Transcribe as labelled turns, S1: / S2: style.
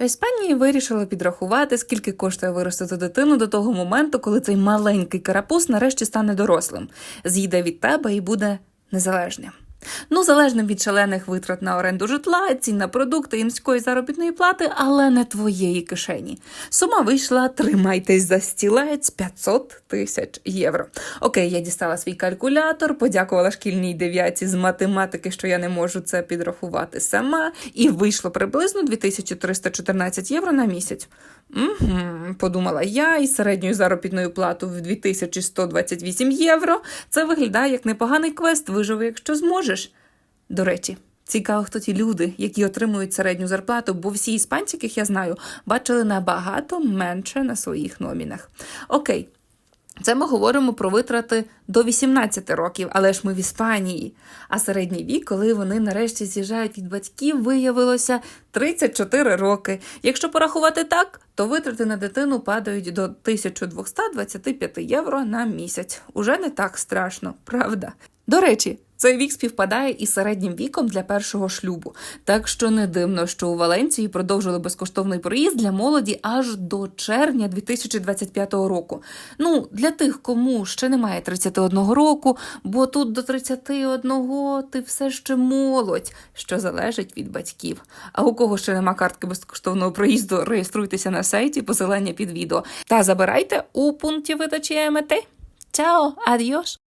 S1: Іспанії вирішили підрахувати, скільки коштує виростити дитину до того моменту, коли цей маленький карапуз нарешті стане дорослим, з'їде від тебе і буде незалежним. Ну, залежним від шалених витрат на оренду житла, цін на продукти і низької заробітної плати, але не твоєї кишені. Сума вийшла, тримайтесь за стілець 500 тисяч євро. Окей, я дістала свій калькулятор, подякувала шкільній дев'ятці з математики, що я не можу це підрахувати сама, і вийшло приблизно 2314 євро на місяць. Угу, подумала я, із середньою заробітною платою в 2128 євро. Це виглядає як непоганий квест, виживи, якщо зможеш. До речі, цікаво, хто ті люди, які отримують середню зарплату, бо всі іспанці, яких я знаю, бачили набагато менше на своїх номінах. Окей. Це ми говоримо про витрати до 18 років, але ж ми в Іспанії. А середній вік, коли вони нарешті з'їжджають від батьків, виявилося 34 роки. Якщо порахувати так, то витрати на дитину падають до 1225 євро на місяць. Уже не так страшно, правда? До речі, цей вік співпадає із середнім віком для першого шлюбу. Так що не дивно, що у Валенції продовжили безкоштовний проїзд для молоді аж до червня 2025 року. Ну, для тих, кому ще немає 31 року, бо тут до 31 ти все ще молодь, що залежить від батьків. А у кого ще нема картки безкоштовного проїзду, реєструйтеся на сайті, посилання під відео та забирайте у пункті видачі МТ. Чао, адіош!